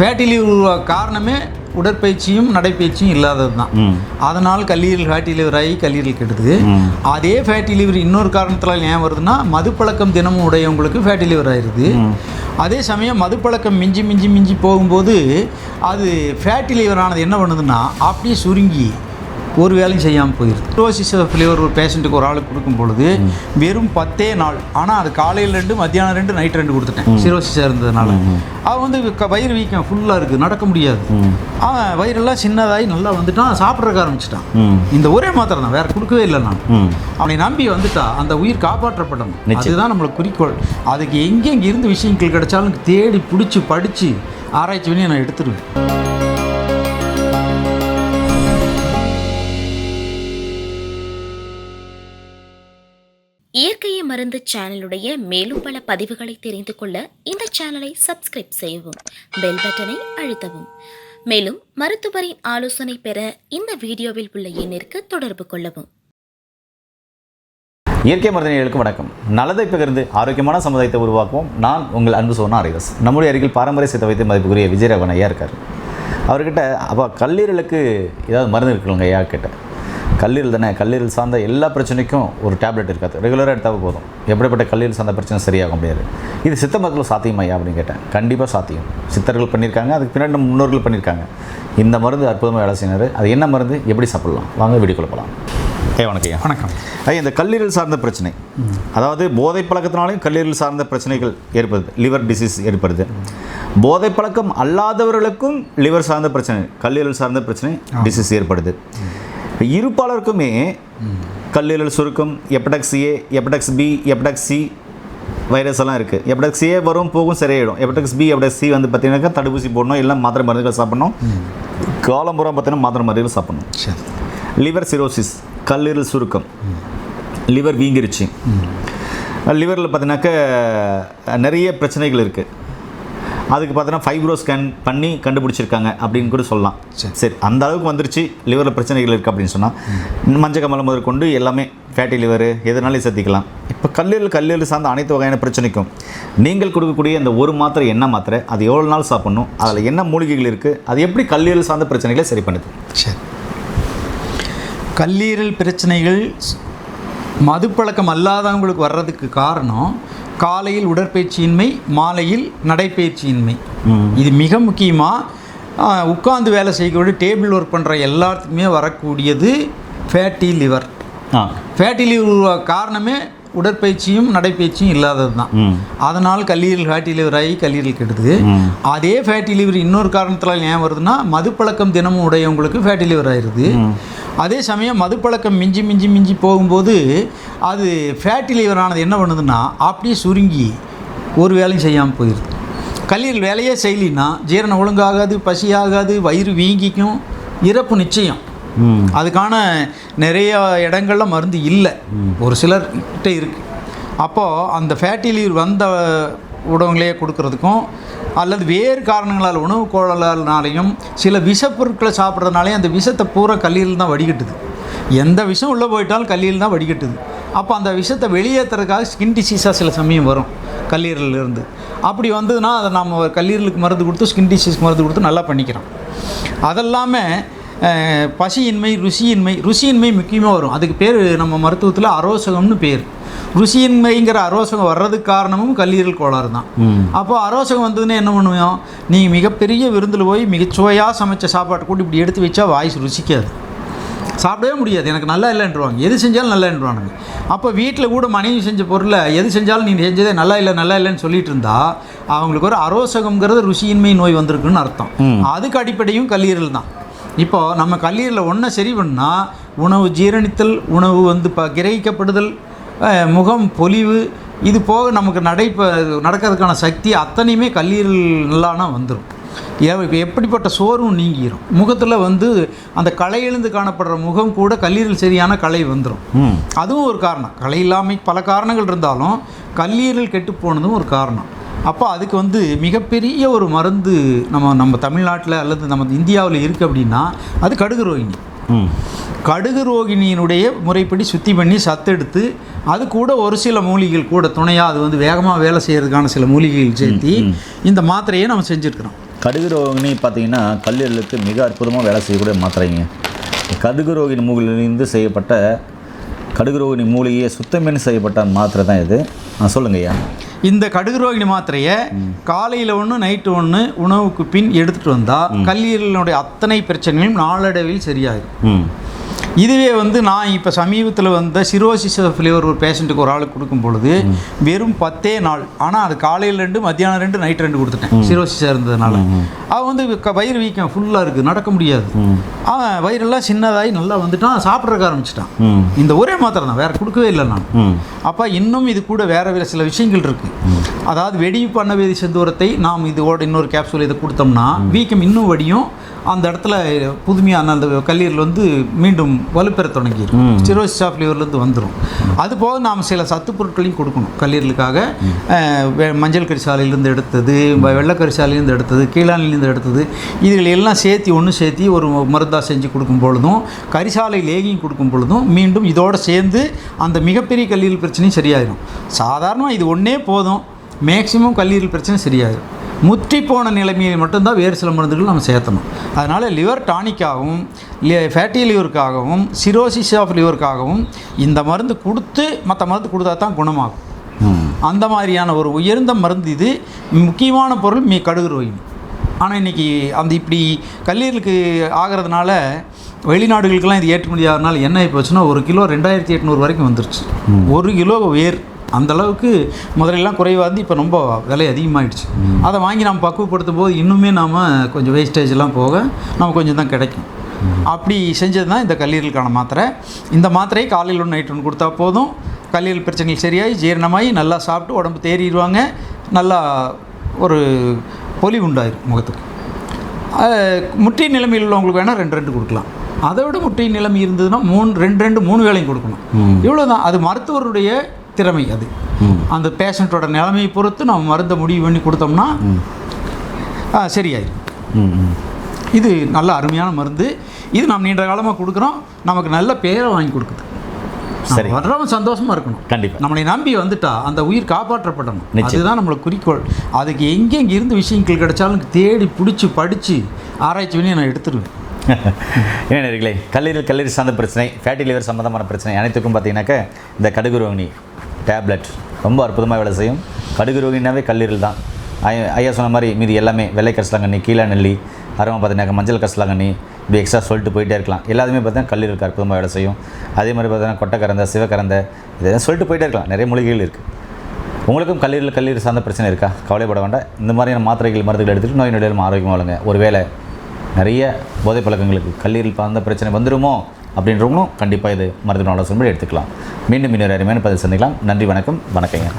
Fatty liver காரணமே உடற்பயிற்சியும் நடைப்பயிற்சியும் இல்லாதது தான். அதனால் கல்லீரல் ஃபேட்டி லிவர் ஆகி கல்லீரல் கெடுது. அதே ஃபேட்டி லிவர் இன்னொரு காரணத்தால் ஏன் வருதுன்னா மதுப்பழக்கம் தினமும் உடையவங்களுக்கு ஃபேட்டி லிவர் ஆயிடுது அதே சமயம் மதுப்பழக்கம் மிஞ்சி மிஞ்சி மிஞ்சி போகும்போது அது ஃபேட்டி லிவர் ஆனது என்ன பண்ணுதுன்னா அப்படியே சுருங்கி ஒரு வேலையும் செய்யாமல் போயிடுது ரோசிஸ் ஃப்ளேவர் ஒரு பேஷண்ட்டுக்கு ஒரு ஆளுக்கு கொடுக்கும் பொழுது வெறும் பத்தே நாள் ஆனால் அது காலையில் ரெண்டு மத்தியானம் ரெண்டு நைட் ரெண்டு கொடுத்துட்டேன். சிரோசிஸாக இருந்ததுனால. அவன் வந்து க- வயிறு வீக்கம் ஃபுல்லாக இருக்குது நடக்க முடியாது. அவன் வயிறெல்லாம் சின்னதாகி நல்லா வந்துட்டான் சாப்பிட்றக்க ஆரம்பிச்சிட்டான். இந்த ஒரே மாத்திரை தான் வேற கொடுக்கவே இல்லை நான். அவனை நம்பி வந்துட்டா அந்த உயிர் காப்பாற்றப்படணும். அதுதான் நம்மளுக்கு குறிக்கோள். அதுக்கு எங்கெங்க இருந்து விஷயங்கள் கிடைச்சாலும் தேடி பிடிச்சி படித்து ஆராய்ச்சி பண்ணி நான் எடுத்துருவேன். மருந்து சேனலுடைய மேலும் பல பதிவுகளை தெரிந்து கொள்ள இந்த சேனலை சப்ஸ்கிரைப் செய்யவும் பெல் பட்டனை அழுத்தவும். மேலும் மருத்துவரின் ஆலோசனை பெற இந்த வீடியோவில் உள்ள எண்ணிற்கு தொடர்பு கொள்ளவும். இயற்கை மருத்துவர்களுக்கு வணக்கம். நல்லதை பகிர்ந்து ஆரோக்கியமான சமுதாயத்தை உருவாக்குவோம். நான் உங்கள் அன்பு சோனா ஹரிதாஸ் நம்முடைய அருகில் பாரம்பரிய சித்த வைத்து மதிப்புக்குரிய விஜயரவன் ஐயா இருக்கார். அவர்கிட்ட அப்போ கல்லீரலுக்கு ஏதாவது மருந்து இருக்கணுங்க ஐயா கிட்ட கல்லீரல் தானே? கல்லீரல் சார்ந்த எல்லா பிரச்சனைக்கும் ஒரு டேப்லெட் இருக்காது. ரெகுலராக எடுத்தால் போதும். எப்படிப்பட்ட கல்லீரல் சார்ந்த பிரச்சனை சரியாகும் முடியாது. இது சித்த மருத்துவம் சாத்தியமா ஐயா அப்படின்னு கேட்டேன். கண்டிப்பாக சாத்தியம். சித்தர்கள் பண்ணியிருக்காங்க அதுக்கு பின்னாடி நம்ம முன்னோர்கள் பண்ணியிருக்காங்க. இந்த மருந்து அற்புதமாக வேலை செய்யினார் அது என்ன மருந்து? எப்படி சாப்பிடலாம்? வாங்க வீடியோக்குள்ள போகலாம் ஏ வணக்கம் ஐயா. வணக்கம். ஐயா இந்த கல்லீரல் சார்ந்த பிரச்சனை. அதாவது போதை பழக்கத்தினாலையும் கல்லீரல் சார்ந்த பிரச்சனைகள் ஏற்படுது. லிவர் டிசீஸ் ஏற்படுது. போதை பழக்கம் அல்லாதவர்களுக்கும் லிவர் சார்ந்த பிரச்சனை கல்லீரல் சார்ந்த பிரச்சனை டிசீஸ் ஏற்படுது. இருப்பாளருக்குமே கல்லீரல் சுருக்கம் hepatitis A hepatitis B hepatitis C virus எல்லாம் இருக்குது எப்டக்ஸ் ஏ வரும் போகும் சரியாயிடும். எப்டக்ஸ் பி எப்டக்ஸ் சி வந்து பார்த்தீங்கன்னாக்கா தடுப்பூசி போடணும் இல்லை மாத்திரை மருந்துகள் சாப்பிடணும். காலம்புறம் பார்த்தீங்கன்னா மாத்திரை மருந்துகள் சாப்பிடணும். லிவர் சிரோசிஸ் கல்லீரல் சுருக்கம். லிவர் வீங்கிருச்சு. லிவரில் பார்த்தீங்கன்னாக்க நிறைய பிரச்சனைகள் இருக்குது அதுக்கு பார்த்தீங்கன்னா ஃபைப்ரோ ஸ்கேன் பண்ணி கண்டுபிடிச்சிருக்காங்க அப்படின்னு கூட சொல்லலாம். சரி. சரி அந்த அளவுக்கு வந்துருச்சு. லிவரில் பிரச்சனைகள் இருக்குது அப்படின்னு சொன்னால் மஞ்சள் கமலம் முதற்கொண்டு எல்லாமே ஃபேட்டி லிவர் எதனாலும் சேர்த்திக்கலாம். இப்போ கல்லீரல் கல்லீரல் சார்ந்த அனைத்து வகையான பிரச்சனைக்கும் நீங்கள் கொடுக்கக்கூடிய இந்த ஒரு மாத்திரை என்ன மாத்திரை அது எவ்வளோ நாள் சாப்பிடணும் அதில் என்ன மூலிகைகள் இருக்குது அது எப்படி கல்லீரல் சார்ந்த பிரச்சனைகளை சரி பண்ணுது? சரி. கல்லீரல் பிரச்சனைகள் மதுப்பழக்கம் அல்லாதவங்களுக்கு வர்றதுக்கு காரணம் காலையில் உடற்பயிற்சியின்மை மாலையில் நடைப்பயிற்சியின்மை. இது மிக முக்கியமாக உட்காந்து வேலை செய்யக்கூடிய டேபிள் ஒர்க் பண்ணுற எல்லாத்துக்குமே வரக்கூடியது ஃபேட்டி லிவர் ஃபேட்டி லிவர் காரணமே உடற்பயிற்சியும் நடைப்பயிற்சியும் இல்லாதது தான். அதனால் கல்லீரல் ஃபேட்டி லிவர் ஆகி கல்லீரல் கெடுது. அதே ஃபேட்டி லிவர் இன்னொரு காரணத்தால் ஏன் வருதுன்னா மதுப்பழக்கம் தினமும் உடையவங்களுக்கு ஃபேட்டி லிவர் ஆயிடுது. அதே சமயம் மதுப்பழக்கம் மிஞ்சி மிஞ்சி மிஞ்சி போகும்போது அது ஃபேட்டி லிவர் ஆனது என்ன பண்ணுதுன்னா அப்படியே சுருங்கி ஒரு வேலையும் செய்யாமல் போயிடுது. கல்லீரல் வேலையே செய்யலின்னா ஜீரணம் ஒழுங்காகாது பசியாகாது வயிறு வீங்கிக்கும் இறப்பு நிச்சயம். அதுக்கான நிறைய இடங்கள்ல மருந்து இல்லை. ஒரு சிலர் கிட்ட இருக்கு. அப்போது அந்த ஃபேட்டி லீவர் வந்த உணவுகளையே கொடுக்கறதுக்கும் அல்லது வேறு காரணங்களால் உணவு கோளாறுனாலையும் சில விஷப்பொருட்களை சாப்பிட்றதுனாலையும் அந்த விஷத்தை பூரா கல்லியில் தான் வடிகட்டுது. எந்த விஷம் உள்ளே போயிட்டாலும் கல்லீரல் தான் வடிகட்டுது. அப்போ அந்த விஷத்தை வெளியேற்றுறதுக்காக ஸ்கின் டிசீஸாக சில சமயம் வரும் கல்லீரலிருந்து. அப்படி வந்ததுன்னா அதை நம்ம கல்லீரலுக்கு மருந்து கொடுத்து ஸ்கின் டிசீஸ்க்கு மருந்து கொடுத்து நல்லா பண்ணிக்கிறோம். அதெல்லாமே பசியின்மை ருசியின்மை ருசியின்மை முக்கியமாக வரும். அதுக்கு பேர் நம்ம மருத்துவத்தில் அரோசகம்னு பேர். ருசியின்மைங்கிற அரோசகம் வர்றதுக்கு காரணமும் கல்லீரல் கோளாறு தான். ம். அப்போ அரோசகம் வந்ததுன்னா என்ன பண்ணுவோம்? நீங்கள் மிகப்பெரிய விருந்தில் போய் மிகச்சுவையாக சமைச்ச சாப்பாடு கூட இப்படி எடுத்து வச்சா வாய்ஸ் ருசிக்காது. சாப்பிடவே முடியாது. எனக்கு நல்லா இல்லைன்றவாங்க. எது செஞ்சாலும் நல்லா இல்லைன்றவானுங்க. அப்போ வீட்டில் கூட மனைவி செஞ்ச பொருளை எது செஞ்சாலும் நீ செஞ்சதே நல்லா இல்லை நல்லா இல்லைன்னு சொல்லிட்டு இருந்தா அவங்களுக்கு ஒரு அரோசகம்ங்கிறது ருசியின்மை நோய் வந்திருக்குன்னு அர்த்தம். அதுக்கு அடிப்படையும் கல்லீரல் தான். இப்போ நம்ம கல்லீரலில் ஒன்றை சரி பண்ணால் உணவு ஜீரணித்தல் உணவு வந்து ப கிரகிக்கப்படுதல் முகம் பொலிவு இது போக நமக்கு நடைப்ப நடக்கிறதுக்கான சக்தி அத்தனையுமே கல்லீரல் நல்லானா வந்துடும் இப்போ எப்படிப்பட்ட சோர்வும் நீங்கிரும். முகத்தில் வந்து அந்த களை எழுந்து காணப்படுற முகம் கூட கல்லீரல் சரியான களை வந்துடும் அதுவும் ஒரு காரணம். களை இல்லாமை பல காரணங்கள் இருந்தாலும் கல்லீரல் கெட்டு போனதும் ஒரு காரணம். அப்போ அதுக்கு வந்து மிகப்பெரிய ஒரு மருந்து நம்ம நம்ம தமிழ்நாட்டில் அல்லது நம்ம இந்தியாவில் இருக்குது அப்படின்னா அது கடுகு ரோகிணி. ம். கடுகு ரோகிணியினுடைய முறைப்படி சுத்தி பண்ணி சத்தெடுத்து அது கூட ஒரு சில மூலிகைகள் கூட துணையாக அது வந்து வேகமாக வேலை செய்கிறதுக்கான சில மூலிகைகள் சேர்த்தி இந்த மாத்திரையை நம்ம செஞ்சுருக்கிறோம். கடுகு ரோகிணி பார்த்தீங்கன்னா கல்லீரலுக்கு மிக அற்புதமாக வேலை செய்யக்கூடிய மாத்திரைங்க. கடுகு ரோகிணி மூலிலிருந்து செய்யப்பட்ட கடுகு ரோகிணி மூலிகையை சுத்தமேனு செய்யப்பட்ட மாத்திரை தான் இது. சொல்லுங்க ஐயா இந்த கடுகுரோகிணி மாத்திரையை காலையில் ஒன்று நைட்டு ஒன்று உணவுக்கு பின் எடுத்துகிட்டு வந்தால் கல்லீரலினுடைய அத்தனை பிரச்சனைகளும் நாளடைவில் சரியாயிடும் இதுவே வந்து நான் இப்போ சமீபத்தில் வந்த சிரோசிஸ் ஃப்ளேவர் ஒரு பேஷண்ட்டுக்கு ஒரு ஆளுக்கு கொடுக்கும் பொழுது வெறும் பத்தே நாள். ஆனால் அது காலையில் ரெண்டு மத்தியானம் ரெண்டு நைட் ரெண்டு கொடுத்துட்டேன். சிரோசிஸாக இருந்ததுனால. அவன் வந்து வயிறு வீக்கம் ஃபுல்லாக இருக்குது நடக்க முடியாது. அவன் வயிறெல்லாம் சின்னதாகி நல்லா வந்துட்டான். சாப்பிட்றக்க ஆரம்பிச்சிட்டான். இந்த ஒரே மாத்திரை தான். வேறு கொடுக்கவே இல்லை நான். அப்போ இன்னும் இது கூட வேறு வேறு சில விஷயங்கள் இருக்குது அதாவது வெடிப்பு அன்னவேதி செந்தூரத்தை நாம் இதோட இன்னொரு கேப்சூல் இதை கொடுத்தோம்னா வீக்கம் இன்னும் வடியும். அந்த இடத்துல புதுமையான அந்த கல்லீரல் வந்து மீண்டும் வலுப்பெற தொடங்கிடும் சிரோசிஸ் ஆஃப் லிவர்லேருந்து வந்துடும் அது போக நாம் சில சத்து பொருட்களையும் கொடுக்கணும் கல்லீரலுக்காக. மஞ்சள் கரிசாலையிலேருந்து எடுத்தது வ- வெள்ளை கரிசாலையிலேருந்து எடுத்தது கீழானிலேருந்து எடுத்தது. இதுகளை எல்லாம் சேர்த்து ஒன்று சேர்த்து ஒரு மருந்தாக செஞ்சு கொடுக்கும் பொழுதும் கரிசாலை லேகியும் கொடுக்கும் பொழுதும் மீண்டும் இதோடு சேர்ந்து அந்த மிகப்பெரிய கல்லீரல் பிரச்சனையும் சரியாயிடும் சாதாரணமாக இது ஒன்றே போதும். மேக்சிமம் கல்லீரல் பிரச்சனை சரியாயிடும் முற்றி போன நிலைமையில் மட்டும்தான் வேறு சில மருந்துகள் நம்ம சேர்த்தணும். அதனால் லிவர் டானிக்காகவும் ஃபேட்டி லிவருக்காகவும் சிரோசிஸ் ஆஃப் லிவருக்காகவும் இந்த மருந்து கொடுத்து மற்ற மருந்து கொடுத்தா தான் குணமாகும். அந்த மாதிரியான ஒரு உயர்ந்த மருந்து இது. முக்கியமான பொருள் மீ கடுகு ரோகிணி ஆனால் இன்றைக்கி அந்த இப்படி கல்லீரலுக்கு ஆகிறதுனால வெளிநாடுகளுக்கெல்லாம் இது ஏற்றுமதி ஆகிறதுனால என்ன ஆகி போச்சுன்னா ஒரு கிலோ ரெண்டாயிரத்தி எட்நூறு வரைக்கும் வந்துருச்சு. ஒரு கிலோ வேர். அந்த அளவுக்கு முதலெல்லாம் குறைவாக இருந்து இப்போ ரொம்ப விலை அதிகமாகிடுச்சு அதை வாங்கி நம்ம பக்குவப்படுத்தும் போது இன்னுமே நாம் கொஞ்சம் வேஸ்டேஜ் எல்லாம் போக நமக்கு கொஞ்சம் தான் கிடைக்கும். அப்படி செஞ்சது தான் இந்த கல்லீரலுக்கான மாத்திரை. இந்த மாத்திரையை காலையில் ஒன்று நைட் ஒன்று கொடுத்தா போதும். கல்லீரல் பிரச்சனைகள் சரியாகி ஜீரணமாகி நல்லா சாப்பிட்டு உடம்பு தேறிடுவாங்க. நல்லா ஒரு பொலிவு உண்டாயிரும் முகத்துக்கு. முட்டி நிலைமையில் உள்ளவங்களுக்கு வேணால் ரெண்டு ரெண்டு கொடுக்கலாம். அதை விட முட்டி நிலைமை இருந்ததுன்னா மூணு ரெண்டு ரெண்டு மூணு வேளையும் கொடுக்கணும். இவ்வளோதான் அது மருத்துவருடைய திறமை அது. அந்த பேஷண்ட்டோட நிலைமையை பொறுத்து நம்ம மருந்தை முடிவு பண்ணி கொடுத்தோம்னா ஆ, சரியாயிரும். ம் ம். இது நல்ல அருமையான மருந்து. இது நம்ம நீண்ட காலமாக கொடுக்குறோம். நமக்கு நல்ல பேரை வாங்கி கொடுக்குது. சரி. வர்றவன் சந்தோஷமாக இருக்கணும். கண்டிப்பாக நம்மளை நம்பி வந்துட்டா அந்த உயிர் காப்பாற்றப்படணும். அதுதான் நம்மளுக்கு குறிக்கோள். அதுக்கு எங்கெங்கே இருந்து விஷயங்கள் கிடைச்சாலும் தேடி பிடிச்சி படித்து ஆராய்ச்சி பண்ணி நான் எடுத்துருவேன். என்ன நேர்களே கல்லீரல் கல்லீரல் சார்ந்த பிரச்சனை ஃபேட்டி லிவர் சம்மந்தமான பிரச்சனை அனைத்துக்கும் பார்த்தீங்கன்னாக்க இந்த கடுகு ரோகிணி டேப்லெட் ரொம்ப அற்புதமாக வேலை செய்யும். கடுகு ரோகினாவே கல்லீரல் தான். ஐயா ஐயா சொன்ன மாதிரி மீதி எல்லாமே வெள்ளை கரிசலாங்கண்ணி கீழே நெல்லி அப்புறமா பார்த்தீங்கன்னாக்க மஞ்சள் கரிசலாங்கண்ணி இப்படி எக்ஸ்ட்ரா சொல்லிட்டு போயிட்டே இருக்கலாம். எல்லாத்துமே பார்த்தீங்கன்னா கல்லீரலுக்கு அற்புதமாக வேலை செய்யும். அதே மாதிரி பார்த்தீங்கன்னா கொட்டக்கரந்த சிவக்கரந்த இதெல்லாம் சொல்லிட்டு போயிட்டே இருக்கலாம். நிறைய மூலிகைகள் இருக்குது உங்களுக்கும் கல்லீரல் கல்லீரல் சார்ந்த பிரச்சனை இருக்கா? கவலைப்பட வேண்டாம். இந்த மாதிரியான மாத்திரைகள் மருந்துகள் எடுத்துகிட்டு நோய் நொடியிலும் ஆரோக்கியமாக வாழுங்க. ஒருவேளை நிறைய போதை பழக்கங்களுக்கு கல்லீரல் சார்ந்த பிரச்சனை வந்துருமோ அப்படின்றவங்களும் கண்டிப்பாக இது மருத்துவ ஆலோசனை எடுத்துக்கலாம். மீண்டும் இன்னொரு அருமையான பதில் சந்திக்கலாம். நன்றி வணக்கம். வணக்கங்க.